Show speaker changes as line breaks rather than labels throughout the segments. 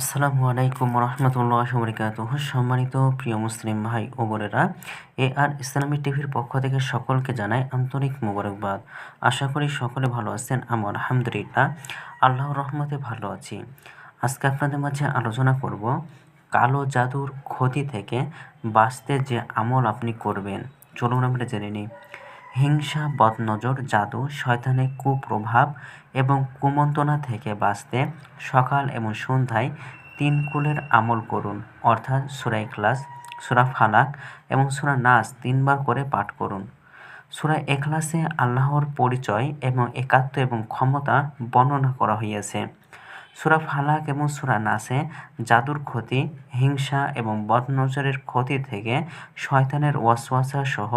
আসসালামু আলাইকুম রহমতুল্লাহ বরকাত সম্মানিত প্রিয় মুসলিম ভাই ও বোনেরা এ আর ইসলামী টিভির পক্ষ থেকে সকলকে জানাই আন্তরিক মোবারকবাদ। আশা করি সকলে ভালো আছেন আমার আলহামদুলিল্লাহ, আল্লাহর রহমতে ভালো আছি। আজকে আপনাদের মাঝে আলোচনা করব কালো জাদুর ক্ষতি থেকে বাঁচতে যে আমল আপনি করবেন। চলুন আমরা জেনে নিই। হিংসা, বদনজর, জাদু শয়তানের কুপ্রভাব এবং কুমন্ত্রণা থেকে বাঁচতে সকাল এবং সন্ধ্যায় তিন কুলের আমল করুন, অর্থাৎ সুরা এখলাস সুরা ফালাক এবং সুরা নাস তিনবার করে পাঠ করুন। সুরা এখলাসে আল্লাহর পরিচয় এবং একাত্ম এবং ক্ষমতা বর্ণনা করা হইয়াছে। সুরা ফালাক এবং সুরা নাসে জাদুর ক্ষতি, হিংসা এবং বদনজরের ক্ষতি থেকে শয়তানের ওয়াসওয়াসা সহ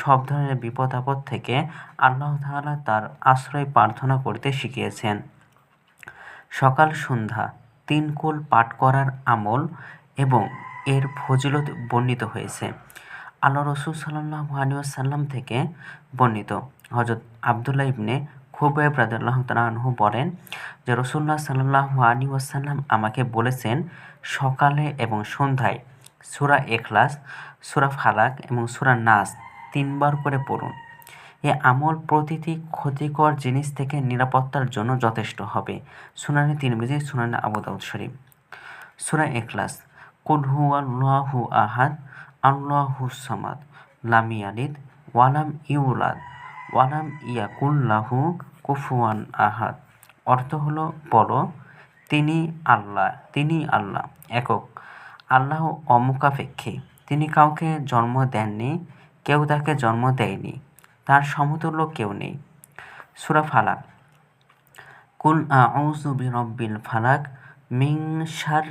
সব ধরনের বিপদ আপদ থেকে আল্লাহ তাআলা তার আশ্রয় প্রার্থনা করতে শিখিয়েছেন। সকাল সন্ধ্যা, তিন কুল পাঠ করার আমল এবং এর ফজিলত বর্ণিত হয়েছে। আল্লাহ রসুল সাল্লাহ আলিয়াল্লাম থেকে বর্ণিত। হজরত আবদুল্লাহ ইবনে খুবৈব রাদিয়াল্লাহ তালাহু বলেন যে রসুল্লাহ সাল্লাহ আলী আমাকে বলেছেন, সকালে এবং সন্ধ্যায় সুরা এখলাস সুরা ফালাক এবং সুরা নাস তিনবার করে পড়ুন। এ আমল প্রতিটি ক্ষতিকর জিনিস থেকে নিরাপত্তার জন্য যথেষ্ট হবে। সুনানি তিন বেজে সুনানি আবু দাউদ শরীফ। সুরা এখলাস কুল হু আল্লাহু আহাদ, আল্লাহু সামাদ লামিয়ালিদ ওয়ালাম ইউলাদ। ওয়ালাম ইয়াকুল্লাহু কুফুয়ান আহাদ। অর্থ হলো, বলো, তিনি আল্লাহ তিনি আল্লাহ, একক। আল্লাহ অমুখাপেক্ষী। তিনি কাউকে জন্ম দেননি, কেউ তাকে জন্ম দেয়নি, তার সমতুল্য কেউ নেই। সুরা ফালাক। কুল আউযু বিরব্বিল ফালাক মিং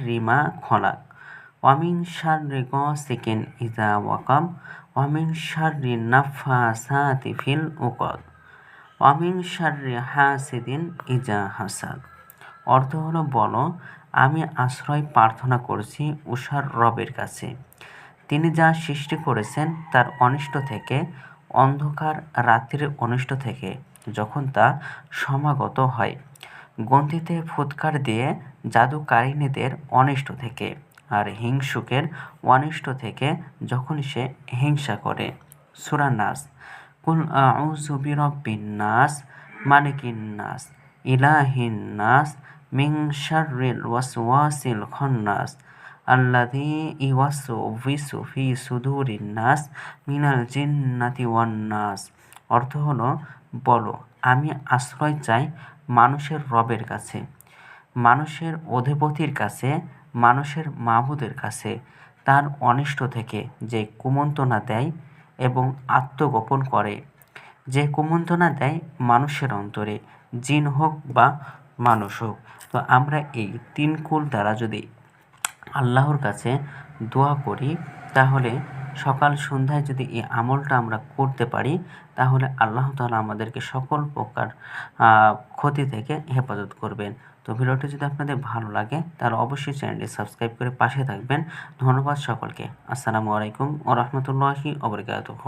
রিমা খলাক ওয়ামিন শাররি গাসিকিন ইজা ওয়াকাব ওয়ামিন শাররি নাফাসাতি ফিল উকদ ওয়ামিন শাররি হাসিদিন ইজা হাসাদ অর্থ হলো বলো, আমি আশ্রয় প্রার্থনা করছি উষার রবের কাছে। তিনি যা সৃষ্টি করেছেন তার অনিষ্ট থেকে, অন্ধকার রাত্রির অনিষ্ট থেকে, যখন তা সমাগত হয়। গন্ধিতে ফুৎকার দিয়ে জাদুকারিনীদের অনিষ্ট থেকে। আর হিংসুকের অনিষ্ট থেকে যখন সে হিংসা করে। সুরা নাস। কুল আউযু বিরাব্বিন নাস, মালিকিন নাস, ইলাহিন নাস মিং শাররিল ওয়াসওয়াসিল খান্নাস, আল্লাযী ইউওয়াসওয়িসু ফি সুদুরিন নাস, মিনাল জিন্নাতি ওয়ান নাস। অর্থ হলো, বলো, আমি আশ্রয় চাই মানুষের রবের কাছে, মানুষের অধিপতির কাছে মানুষের মাহবুদের কাছে তার অনিষ্ট থেকে যে কুমন্ত্রণা দেয় এবং আত্মগোপন করে। যে কুমন্ত্রণা দেয় মানুষের অন্তরে, জিন হোক বা মানুষ হোক। তো আমরা এই তিন কুল দ্বারা যদি আল্লাহর কাছে দোয়া করি, তাহলে সকাল সন্ধ্যায় যদি এই আমলটা আমরা করতে পারি, তাহলে আল্লাহ তালা আমাদেরকে সকল প্রকার ক্ষতি থেকে হেফাজত করবেন। তো ভিডিওটি যদি আপনাদের ভালো লাগে, তাহলে অবশ্যই চ্যানেলটি সাবস্ক্রাইব করে পাশে থাকবেন। ধন্যবাদ সকলকে। আসসালামু আলাইকুম ও রহমতুল্লাহি ওবরকাতুহ